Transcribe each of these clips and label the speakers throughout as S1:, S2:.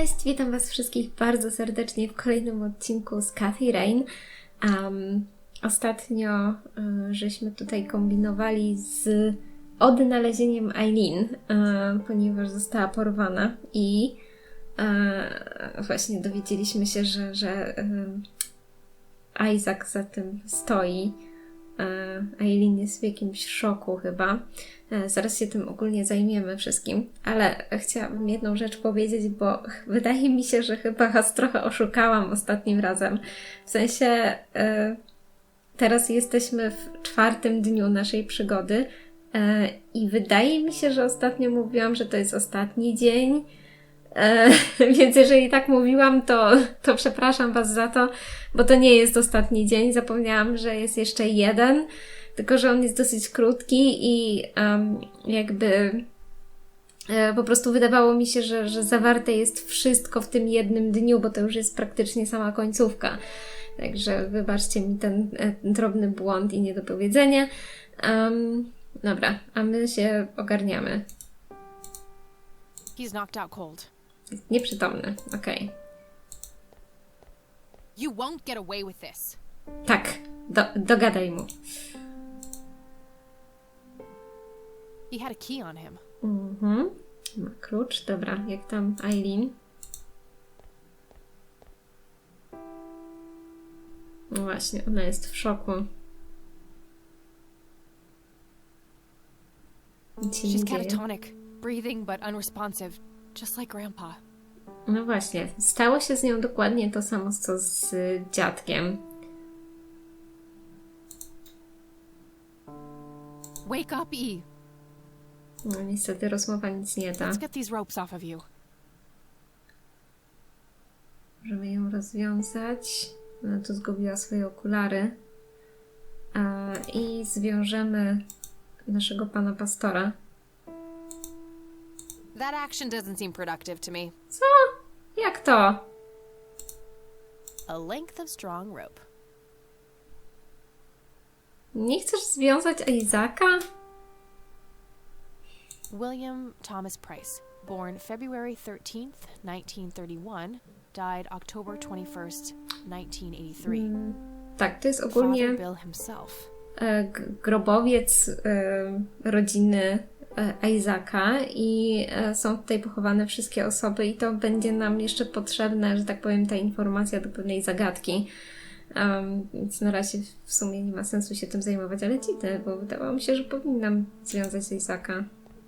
S1: Cześć, witam Was wszystkich bardzo serdecznie w kolejnym odcinku z Kathy Rain. Um, ostatnio y, żeśmy tutaj kombinowali z odnalezieniem Eileen, y, ponieważ została porwana i y, właśnie dowiedzieliśmy się, że, że Isaac za tym stoi. Eileen jest w jakimś szoku chyba. E, Zaraz się tym ogólnie zajmiemy wszystkim, ale chciałabym jedną rzecz powiedzieć, bo wydaje mi się, że chyba was trochę oszukałam ostatnim razem. W sensie e, teraz jesteśmy w czwartym dniu naszej przygody e, i wydaje mi się, że ostatnio mówiłam, że to jest ostatni dzień. E, Więc jeżeli tak mówiłam, to, to przepraszam Was za to, bo to nie jest ostatni dzień. Zapomniałam, że jest jeszcze jeden, tylko że on jest dosyć krótki i em, jakby e, po prostu wydawało mi się, że, że zawarte jest wszystko w tym jednym dniu, bo to już jest praktycznie sama końcówka. Także wybaczcie mi ten, e, drobny błąd i niedopowiedzenie. Um, dobra, a my się ogarniamy.
S2: He's knocked out cold.
S1: Jest nieprzytomny, okej.
S2: You won't get away with this.
S1: Tak, do, dogadaj mu.
S2: He had a key on him.
S1: Mhm. Ma klucz, dobra. Jak tam Eileen? No właśnie, ona jest w szoku. Nic się nie
S2: She's
S1: dzieje.
S2: catatonic, breathing but unresponsive, just like Grandpa.
S1: No właśnie, stało się z nią dokładnie to samo, co z dziadkiem.
S2: Wake up, E.
S1: No niestety rozmowa nic nie da.
S2: Let's get these ropes off of you.
S1: Możemy ją rozwiązać. Ona tu zgubiła swoje okulary. I zwiążemy naszego pana pastora.
S2: That action doesn't seem productive to me.
S1: Co? Jak to?
S2: A length of strong rope.
S1: Nie chcesz związać Izaka?
S2: William Thomas Price, born February 13th, 1931, died October 21st, 1983.
S1: Tak, to jest
S2: Father
S1: ogólnie
S2: Bill himself.
S1: e, grobowiec e, rodziny e, Izaka i e, są tutaj pochowane wszystkie osoby i to będzie nam jeszcze potrzebne, że tak powiem, ta informacja do pewnej zagadki. Um, więc na razie w sumie nie ma sensu się tym zajmować, ale dziwne, bo wydawało mi się, że powinnam związać Izaka.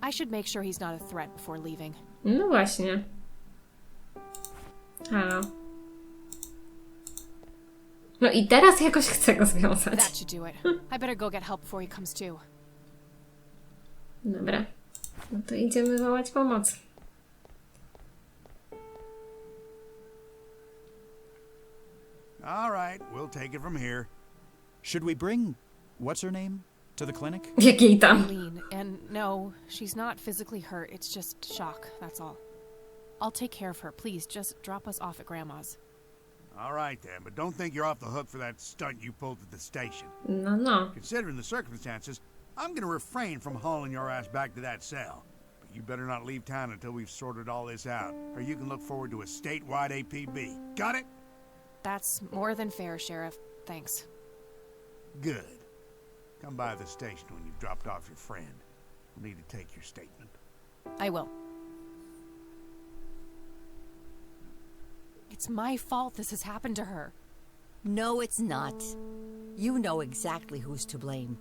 S2: I should make sure he's not a threat before leaving.
S1: No właśnie. Halo. No i teraz jakoś chcę go związać. Dobra. No to idziemy wołać pomoc.
S3: All right, we'll take it from here.
S4: Should we bring what's her name to the clinic?
S1: Jakiej tam?
S2: Lean, and no, she's not physically hurt. It's just shock, that's all. I'll take care of her. Please, just drop us off at Grandma's.
S3: All right then, but don't think you're off the hook for that stunt you pulled at the station.
S1: No, no.
S3: Considering the circumstances, I'm gonna refrain from hauling your ass back to that cell. But you better not leave town until we've sorted all this out, or you can look forward to a statewide APB. Got it?
S2: That's more than fair, Sheriff. Thanks.
S3: Good. Come by the station when you've dropped off your friend. We'll need to take your statement.
S2: I will. It's my fault this has happened to her.
S5: No, it's not. You know exactly who's to blame.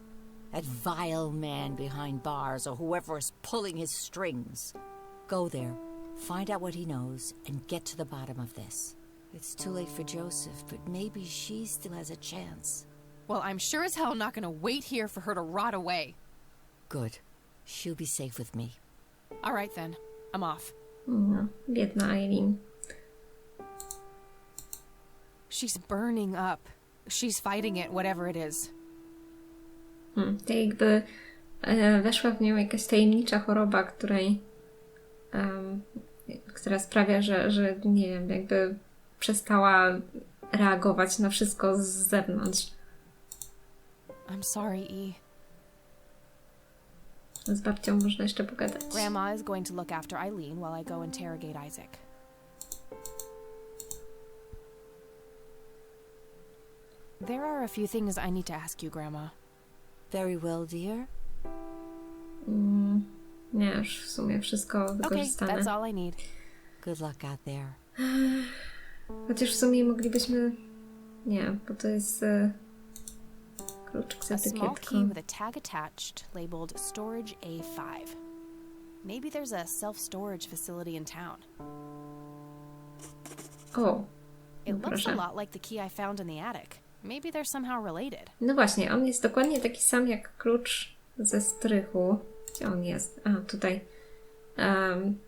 S5: That vile man behind bars or whoever is pulling his strings. Go there, find out what he knows, and get to the bottom of this. It's too late for Joseph, but maybe she still has a chance.
S2: Well, I'm sure as hell not gonna wait here for her to rot away.
S5: Good. She'll be safe with me.
S2: All right then, I'm off.
S1: No, biedna Eileen.
S2: She's burning up. She's fighting it, whatever it is.
S1: Hmm. To jakby e, weszła w nią jakaś tajemnicza choroba, której, um, która sprawia, że, że nie wiem, jakby przestała reagować na wszystko z zewnątrz.
S2: I'm sorry, E.
S1: Z babcią można jeszcze pogadać.
S2: Grandma is going to look after Eileen while I go interrogate Isaac. There are a few things I need to ask you, Grandma.
S5: Very well, dear.
S1: Mm, nie, już w sumie wszystko
S2: Okay, that's all I need.
S5: Good luck out there.
S1: Chociaż w sumie moglibyśmy... Nie, bo to jest e, kluczyk z etykietką.
S2: key with a tag attached labeled Storage A5. Maybe there's a self storage facility in town.
S1: O,
S2: It looks a lot like the key I found in the attic. Maybe they're somehow related.
S1: No właśnie, on jest dokładnie taki sam jak klucz ze strychu. Gdzie on jest? A, tutaj. Em,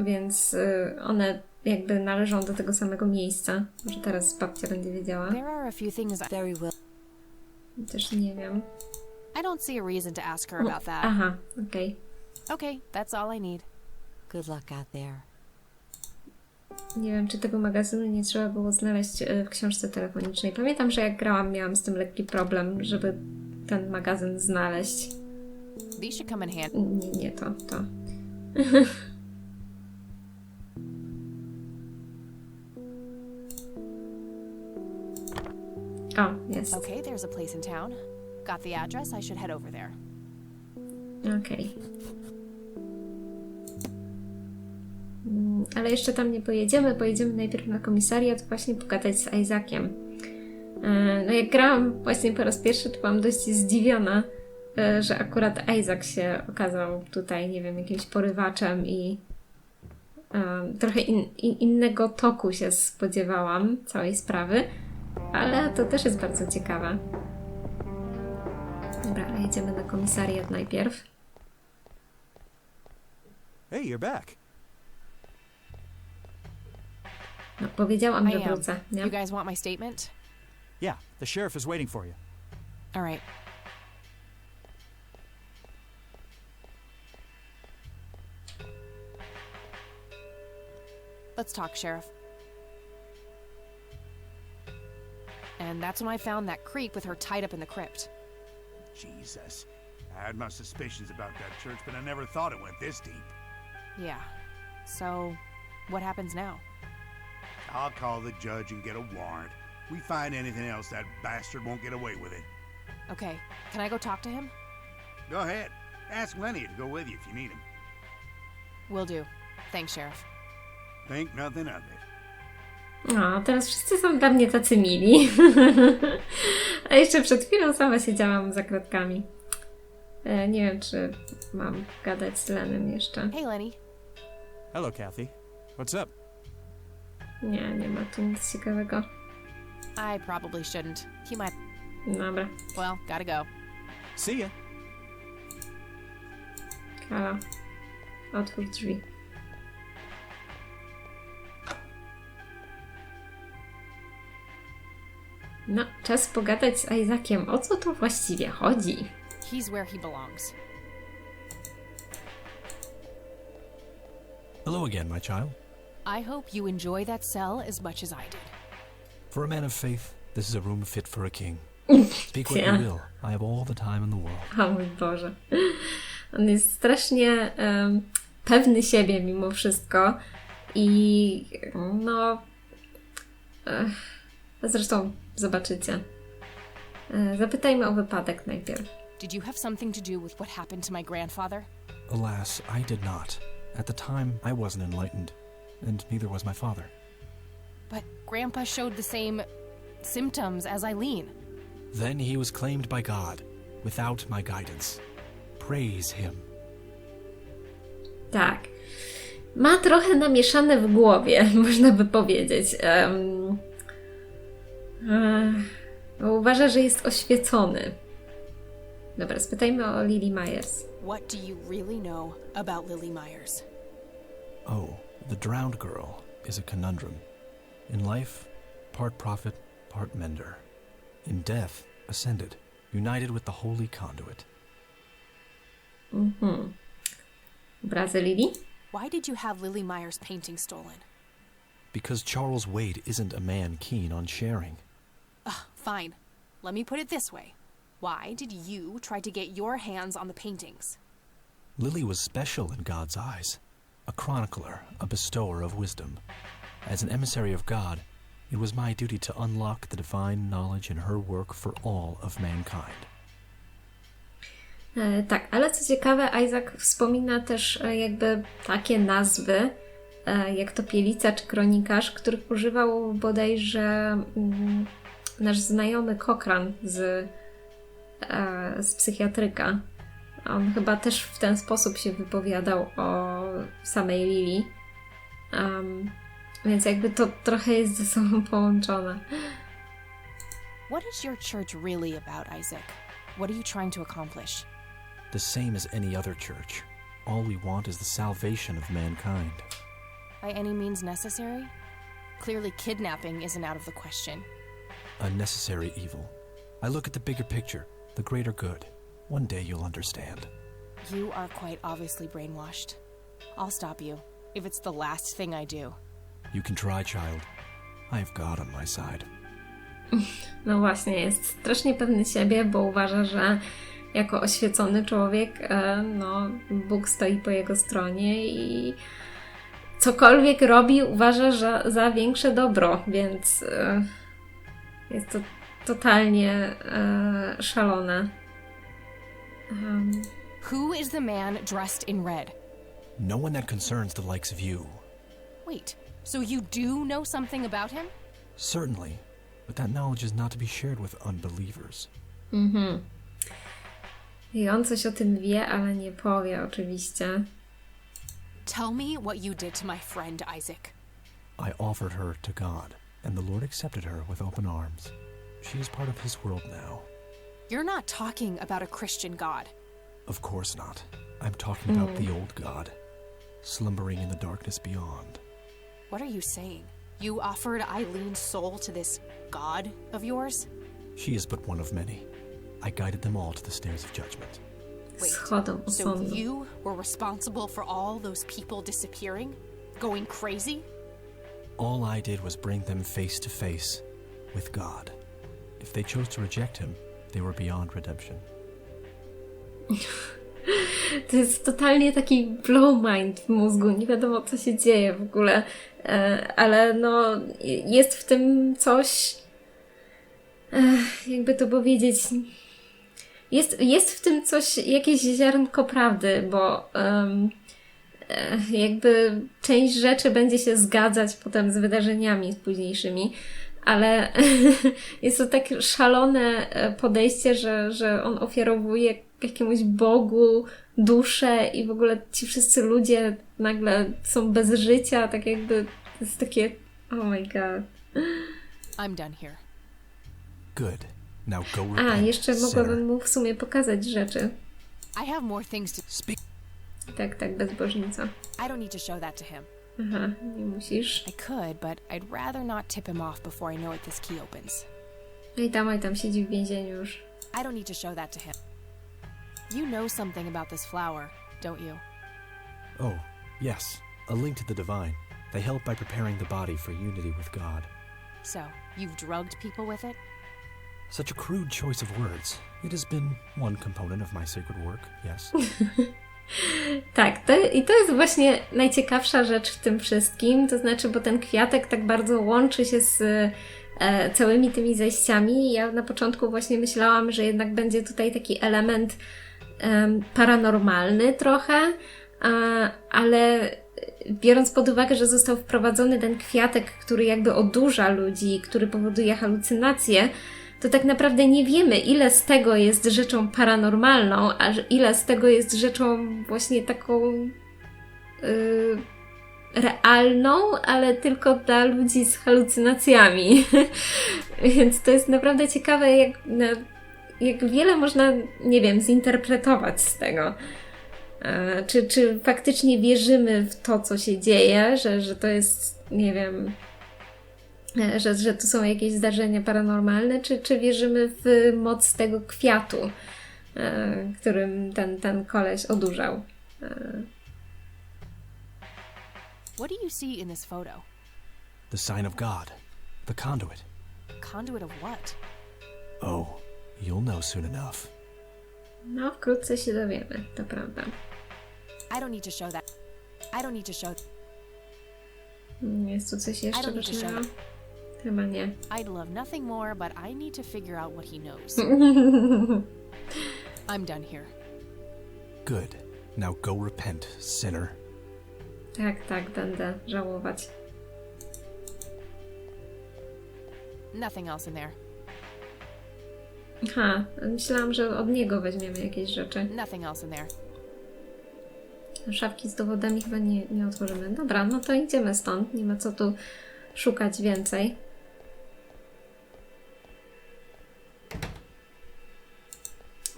S1: więc y, one jakby należą do tego samego miejsca. Może teraz babcia będzie wiedziała.
S2: There are a few things I,
S5: Very well.
S1: Też nie wiem.
S2: I don't see a reason to ask her about that.
S1: Aha, okej.
S2: Okay, that's all I need.
S5: Good luck out there.
S1: Nie wiem, czy tego magazynu nie trzeba było znaleźć y, w książce telefonicznej. Pamiętam, że jak grałam, miałam z tym lekki problem, żeby ten magazyn znaleźć.
S2: These should come in.
S1: Nie, nie to, to. o, jest.
S2: Okay, there's a place in town. Got the address, I should head over there.
S1: Okej. Ale jeszcze tam nie pojedziemy. Pojedziemy najpierw na komisariat właśnie pogadać z Isaaciem. E, No jak grałam właśnie po raz pierwszy, to byłam dość zdziwiona, e, że akurat Isaac się okazał tutaj, nie wiem, jakimś porywaczem i e, trochę in, in, innego toku się spodziewałam całej sprawy, ale to też jest bardzo ciekawe. Dobra, jedziemy na komisariat najpierw.
S4: Hey, you're back.
S1: No, powiedziałam,
S2: I
S1: że
S2: am.
S1: wrócę, nie?
S2: You guys want my statement?
S4: Yeah, the sheriff is waiting for you.
S2: All right. Let's talk, Sheriff. And that's when I found that creep with her tied up in the crypt.
S3: Jesus. I had my suspicions about that church, but I never thought it went this deep.
S2: Yeah. So, what happens now?
S3: I'll call the judge and get a warrant. We find anything else, that bastard won't get away with it.
S2: Okay, can I go talk to him?
S3: Go ahead. Ask Lenny to go with you if you need him.
S2: Will do. Thanks, Sheriff.
S3: Think nothing of it.
S1: No, teraz wszyscy są dla mnie tacy mili. A jeszcze przed chwilą sama siedziałam za kratkami. E, nie wiem, czy mam gadać z Lenem jeszcze.
S2: Hey, Lenny.
S4: Hello, Kathy. What's up?
S1: Nie, nie ma tu nic ciekawego.
S2: I probably shouldn't. He might.
S1: Dobra,
S2: Well, gotta go.
S4: See ya.
S1: halo. Otwórz drzwi. No, czas pogadać z Isaaciem. O co tu właściwie chodzi?
S2: He's where he belongs.
S6: Hello again, my child.
S2: I hope you enjoy that cell as much as I did.
S6: For a man of faith, this is a room fit for a king. Speak what you will. I have all the time in the world.
S1: O mój Boże. On jest strasznie em, pewny siebie mimo wszystko. I no. Ech, zresztą zobaczycie. E, Zapytajmy o wypadek najpierw.
S2: Did you have something to do with what happened to my grandfather?
S6: Alas, I did not. At the time, I wasn't enlightened, and neither was my father.
S2: But Grandpa showed the same symptoms as Eileen.
S6: Then he was claimed by God, without my guidance. Praise him.
S1: Tak. Ma trochę namieszane w głowie, można by powiedzieć. Um, uważa, że jest oświecony. Dobra, spytajmy o Lily Myers.
S2: What do you really know about Lily Myers?
S6: Oh, the drowned girl is a conundrum. In life, part prophet, part mender. In death, ascended, united with the holy conduit.
S1: Mm-hmm. Obrazy Lily?
S2: Why did you have Lily Myers' painting stolen?
S6: Because Charles Wade isn't a man keen on sharing.
S2: Ugh, fine. Let me put it this way. Why did you try to get your hands on the paintings?
S6: Lily was special in God's eyes, a chronicler, a bestower of wisdom. As an emissary of God, It was my duty to unlock the divine knowledge in her work for all of mankind.
S1: E, tak, ale co ciekawe, Isaac wspomina też e, jakby takie nazwy, e, jak Topielica czy Kronikarz, których używał bodajże mm, nasz znajomy Kokran z, z psychiatryka. On chyba też w ten sposób się wypowiadał o samej Lili. Em, więc jakby to trochę jest ze sobą połączone.
S2: What is your church really about, Isaac? What are you trying to accomplish?
S6: The same as any other church. All we want is the salvation of mankind.
S2: By any means necessary? Clearly, kidnapping isn't out of the question.
S6: A necessary evil. I look at the bigger picture, the greater good. One day you'll understand.
S2: You are quite obviously brainwashed. I'll stop you, if it's the last thing I do.
S6: You can try, child. I have God on my side.
S1: No właśnie, jest strasznie pewny siebie, bo uważa, że jako oświecony człowiek, e, no, Bóg stoi po jego stronie i cokolwiek robi, uważa że za większe dobro, więc e, jest to totalnie e, szalone. Um,
S2: Who is the man dressed in red?
S6: No one that concerns the likes of you.
S2: Wait, so you do know something about him?
S6: Certainly, but that knowledge is not to be shared with unbelievers.
S1: mhm. I on coś o tym wie, ale nie powie oczywiście.
S2: Tell me what you did to my friend Isaac.
S6: I offered her to God, and the Lord accepted her with open arms. She is part of His world now.
S2: You're not talking about a Christian God.
S6: Of course not. I'm talking about the old God, slumbering in the darkness beyond.
S2: What are you saying? You offered Eileen's soul to this God of yours?
S6: She is but one of many. I guided them all to the stairs of judgment.
S2: Wait,
S1: Schodą
S2: so you were responsible for all those people disappearing? Going crazy?
S6: All I did was bring them face to face with God. If they chose to reject Him, they were beyond redemption.
S1: To jest totalnie taki blow mind w mózgu, nie wiadomo co się dzieje w ogóle, E, ale no jest w tym coś, e, jakby to powiedzieć, jest, jest w tym coś, jakieś ziarnko prawdy, bo e, jakby część rzeczy będzie się zgadzać potem z wydarzeniami późniejszymi, ale jest to tak szalone e, podejście, że, że on ofiarowuje jakiemuś Bogu duszę i w ogóle ci wszyscy ludzie nagle są bez życia, tak jakby to jest takie oh my god.
S2: I'm done here.
S6: Good. Now go
S1: A, jeszcze mogłabym mu w sumie pokazać rzeczy.
S2: I have more things to.
S6: Speak.
S1: Tak, tak, bezbożnica.
S2: I don't need to show that to him.
S1: Aha, nie musisz.
S2: I could, but I'd rather not tip him off before I know it this key opens.
S1: No i tam, oj tam siedzi w więzieniu już.
S2: I don't need to show that to him. You know something about this flower, don't you?
S6: Oh, yes. A link to the divine. They help by preparing the body for unity with God.
S2: So, you've drugged people with it?
S6: Such a crude choice of words. It has been one component of my sacred work, yes.
S1: Tak, to, i to jest właśnie najciekawsza rzecz w tym wszystkim, to znaczy, bo ten kwiatek tak bardzo łączy się z e, całymi tymi zejściami. Ja na początku właśnie myślałam, że jednak będzie tutaj taki element em, paranormalny trochę, ale biorąc pod uwagę, że został wprowadzony ten kwiatek, który jakby odurza ludzi, który powoduje halucynacje, to tak naprawdę nie wiemy, ile z tego jest rzeczą paranormalną, a ile z tego jest rzeczą właśnie taką yy, realną, ale tylko dla ludzi z halucynacjami. Więc to jest naprawdę ciekawe, jak, na, jak wiele można, nie wiem, zinterpretować z tego. E, Czy, czy faktycznie wierzymy w to, co się dzieje, że, że to jest, nie wiem, że, że tu są jakieś zdarzenia paranormalne, czy, czy wierzymy w moc tego kwiatu, e, którym ten, ten koleś odurzał. E,
S2: What do you see in this photo?
S6: the sign of God. The conduit.
S2: Conduit of what?
S6: Oh, you'll know soon enough.
S1: No, wkrótce się dowiemy, to prawda.
S2: I don't need to show that. I don't need to show.
S1: Jest tu coś jeszcze, Chyba nie.
S2: I'd love nothing more, but I need to figure out what he knows. I'm done here.
S6: Good. Now go repent, sinner.
S1: tak, tak, będę żałować.
S2: Nothing else in there.
S1: Aha, myślałam, że od niego weźmiemy jakieś rzeczy.
S2: Nothing else in there.
S1: Szafki z dowodami chyba nie, nie otworzymy. Dobra, no to idziemy stąd. Nie ma co tu szukać więcej.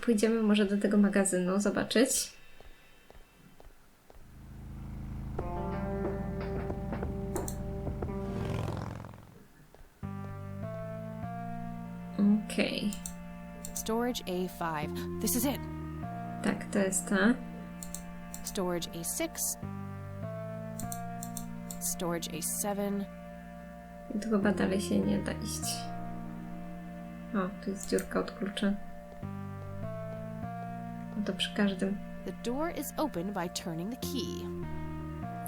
S1: Pójdziemy może do tego magazynu zobaczyć. Okej,
S2: Storage A5. This is it.
S1: tak, to jest ta.
S2: Storage A6. Storage A7.
S1: I tu chyba dalej się nie da iść. O, tu jest dziurka od klucza. To przy każdym.
S2: The door is open by turning the key.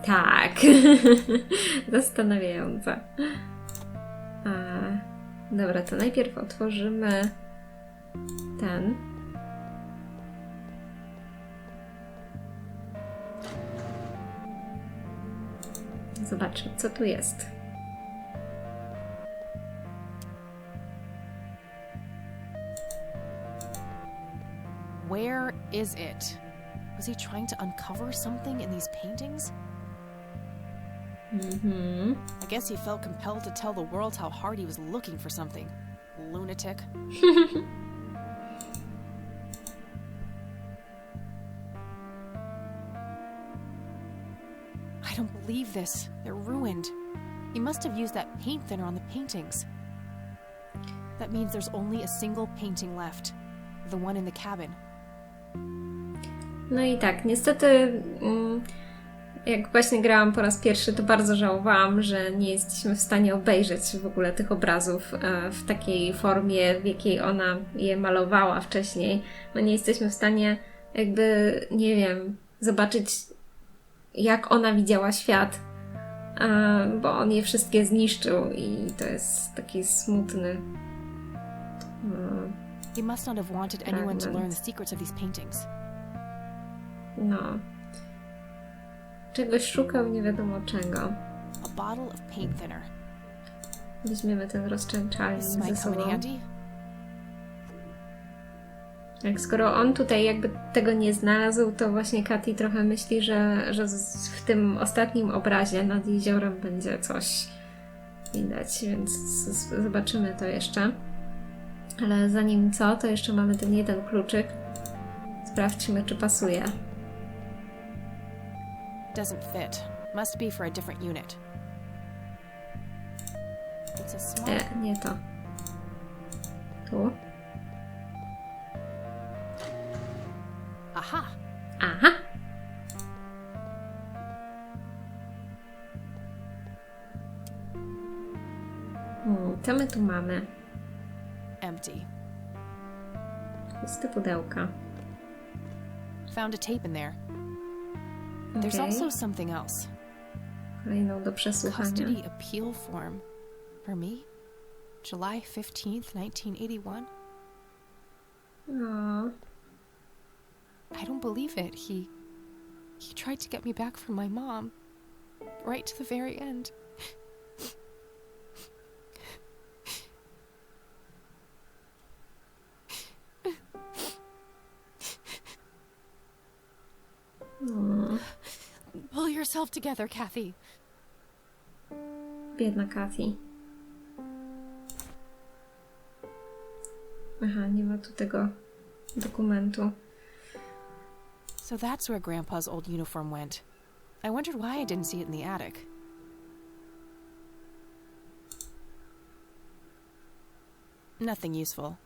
S1: Tak. Zastanawiająca. A, dobra, to najpierw otworzymy ten. Zobaczmy, co tu jest.
S2: Where is it? Was he trying to uncover something in these paintings?
S1: Mm-hmm.
S2: I guess he felt compelled to tell the world how hard he was looking for something. Lunatic. I don't believe this. They're ruined. He must have used that paint thinner on the paintings. That means there's only a single painting left the one in the cabin.
S1: No i tak, niestety, mm, jak właśnie grałam po raz pierwszy, to bardzo żałowałam, że nie jesteśmy w stanie obejrzeć w ogóle tych obrazów e, w takiej formie, w jakiej ona je malowała wcześniej. No nie jesteśmy w stanie, jakby, nie wiem, zobaczyć, jak ona widziała świat, e, bo on je wszystkie zniszczył i to jest taki smutny.
S2: He must not have wanted anyone to learn the secrets of these paintings.
S1: No. Czegoś szukał, nie wiadomo czego.
S2: A bottle of paint thinner.
S1: Weźmiemy ten rozczęczalnik ze sobą. Jak skoro on tutaj jakby tego nie znalazł, to właśnie Katy trochę myśli, że, że w tym ostatnim obrazie nad jeziorem będzie coś widać, więc zobaczymy to jeszcze. Ale zanim co, to jeszcze mamy ten jeden kluczyk. Sprawdźmy, czy pasuje.
S2: Doesn't fit. Must be for a different unit. It's a small.
S1: E, nie to. Tu.
S2: Aha!
S1: Aha! Hmm, co my tu mamy?
S2: Empty.
S1: Puste pudełka.
S2: Found a tape in there. There's also something else.
S1: kolejną do przesłuchania.
S2: Custody appeal form. For me? July 15th, 1981? i don't believe it. He. He tried to get me back from my mom. Right to the very end. Yourself together, Kathy.
S1: biedna Kathy. Aha, nie ma tu tego dokumentu.
S2: So that's where Grandpa's old uniform went. I wondered why I didn't see it in the attic. Nothing useful.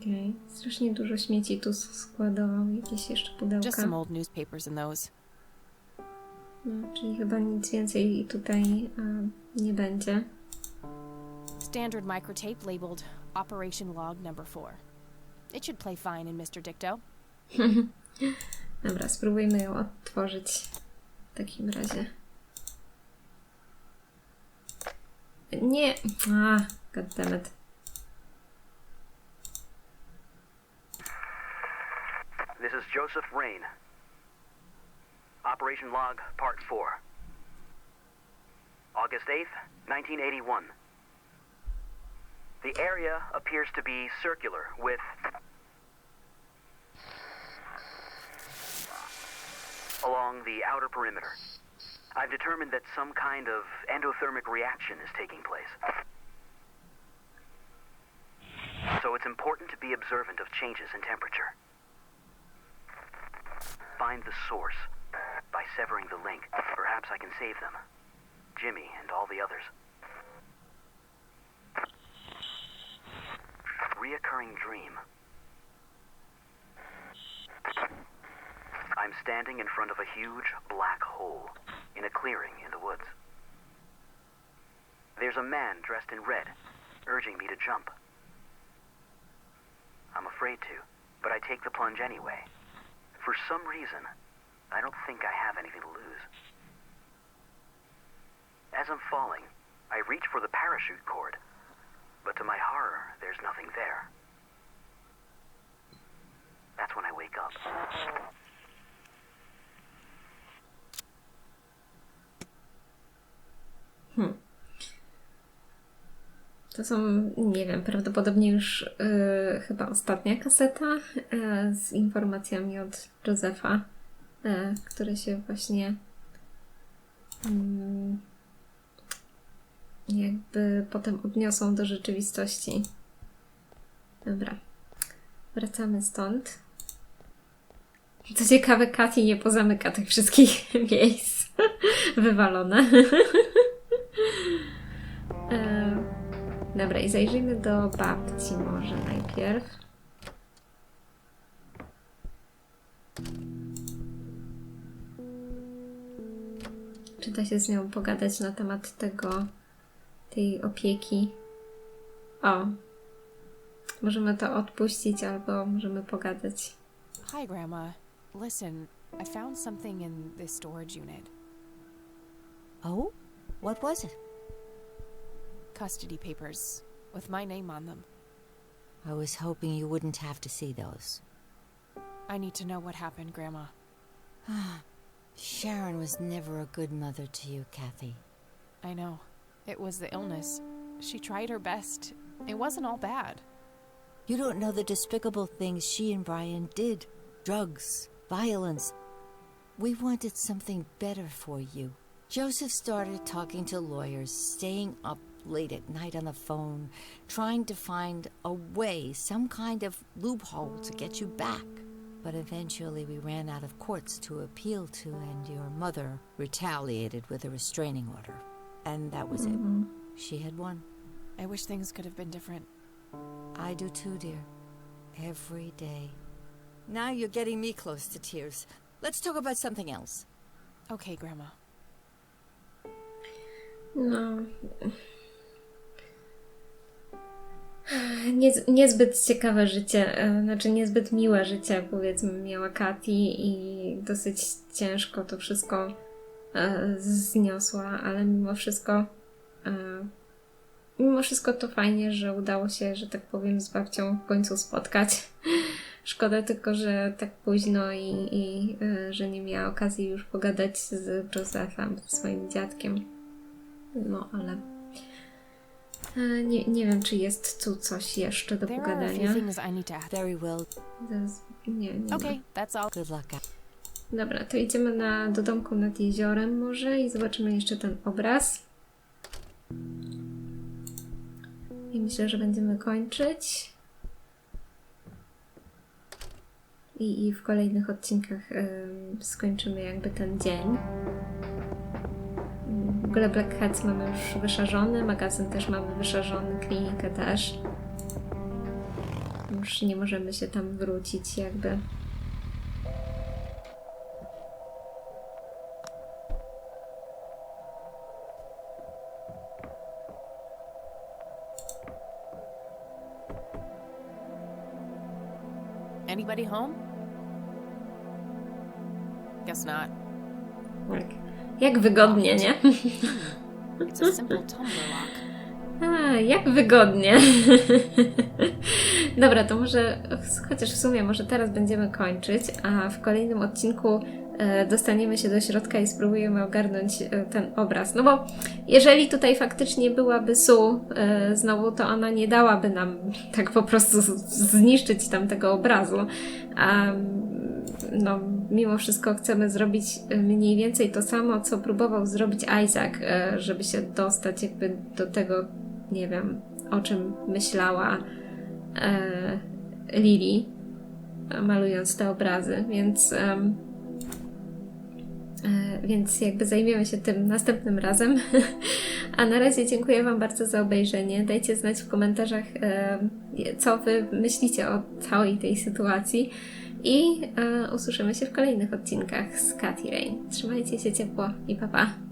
S1: Okej, strasznie dużo śmieci tu składował, jakieś jeszcze
S2: Just
S1: pudełka.
S2: some old newspapers in those.
S1: No, czyli chyba nic więcej tutaj a, nie będzie.
S2: Standard microtape labeled Operation Log Number 4. It should play fine in Mr. Dicto.
S1: Dobra, spróbujmy ją otworzyć w takim razie. Nie. A, goddammit.
S7: This is Joseph Rain. Operation Log, Part 4. August 8th, 1981. The area appears to be circular, with. along the outer perimeter. I've determined that some kind of endothermic reaction is taking place. So it's important to be observant of changes in temperature. Find the source. Severing the link, perhaps I can save them. Jimmy and all the others. Reoccurring dream. I'm standing in front of a huge black hole in a clearing in the woods. There's a man dressed in red, urging me to jump. I'm afraid to, but I take the plunge anyway. For some reason, I don't think I have anything to lose. As I'm falling, I reach for the parachute cord, but to my horror, there's nothing there. That's when I wake up.
S1: To są, nie wiem, prawdopodobnie już y, chyba ostatnia kaseta y, z informacjami od Józefa, które się właśnie mm, jakby potem odniosą do rzeczywistości. Dobra. Wracamy stąd. Co ciekawe, Kati nie pozamyka tych wszystkich miejsc. Wywalone. E, Dobra, i zajrzyjmy do babci może najpierw. Czy da się z nią pogadać na temat tego, tej opieki? O, możemy to odpuścić albo możemy pogadać.
S2: Hi, Grandma. Listen, I found something in this storage unit.
S5: Oh? What was it?
S2: Custody papers with my name on them.
S5: I was hoping you wouldn't have to see those.
S2: I need to know what happened, Grandma.
S5: Sharon was never a good mother to you, Kathy.
S2: I know. It was the illness. She tried her best. It wasn't all bad.
S5: You don't know the despicable things she and Brian did drugs, violence. We wanted something better for you. Joseph started talking to lawyers, staying up late at night on the phone, trying to find a way, some kind of loophole to get you back. But eventually we ran out of courts to appeal to, and your mother retaliated with a restraining order. And that was it. Mm-hmm. She had won.
S2: I wish things could have been different.
S5: I do too, dear. Every day. Now you're getting me close to tears. Let's talk about something else.
S2: Okay, Grandma.
S1: No. Nie, niezbyt ciekawe życie, e, znaczy niezbyt miłe życie, powiedzmy, miała Kati i dosyć ciężko to wszystko e, zniosła, ale mimo wszystko, e, mimo wszystko to fajnie, że udało się, że tak powiem, z babcią w końcu spotkać. Szkoda tylko, że tak późno i, i że nie miała okazji już pogadać z Josephem, swoim dziadkiem. No, ale nie, nie wiem, czy jest tu coś jeszcze do pogadania. Zaraz, nie, nie ma.
S2: Okay, that's all.
S5: Good luck. Al.
S1: Dobra, to idziemy na, do domku nad jeziorem może i zobaczymy jeszcze ten obraz. I myślę, że będziemy kończyć. I, i w kolejnych odcinkach em, skończymy jakby ten dzień. Ogóle Black Hats mamy już wyszarzony, magazyn też mamy wyszarzony, klinikę też. Już nie możemy się tam wrócić jakby.
S2: Anybody home? Guess not.
S1: Jak wygodnie, nie?
S2: A
S1: jak wygodnie. Dobra, to może, chociaż w sumie może teraz będziemy kończyć, a w kolejnym odcinku e, dostaniemy się do środka i spróbujemy ogarnąć e, ten obraz. No bo jeżeli tutaj faktycznie byłaby Su e, znowu, to ona nie dałaby nam tak po prostu zniszczyć tamtego obrazu. No, mimo wszystko chcemy zrobić e, mniej więcej to samo, co próbował zrobić Isaac, e, żeby się dostać jakby do tego, nie wiem, o czym myślała e, Lili, malując te obrazy, więc więc jakby zajmiemy się tym następnym razem. A na razie dziękuję Wam bardzo za obejrzenie. Dajcie znać w komentarzach, co Wy myślicie o całej tej sytuacji. I e, usłyszymy się w kolejnych odcinkach z Katy Rain. Trzymajcie się ciepło i pa pa!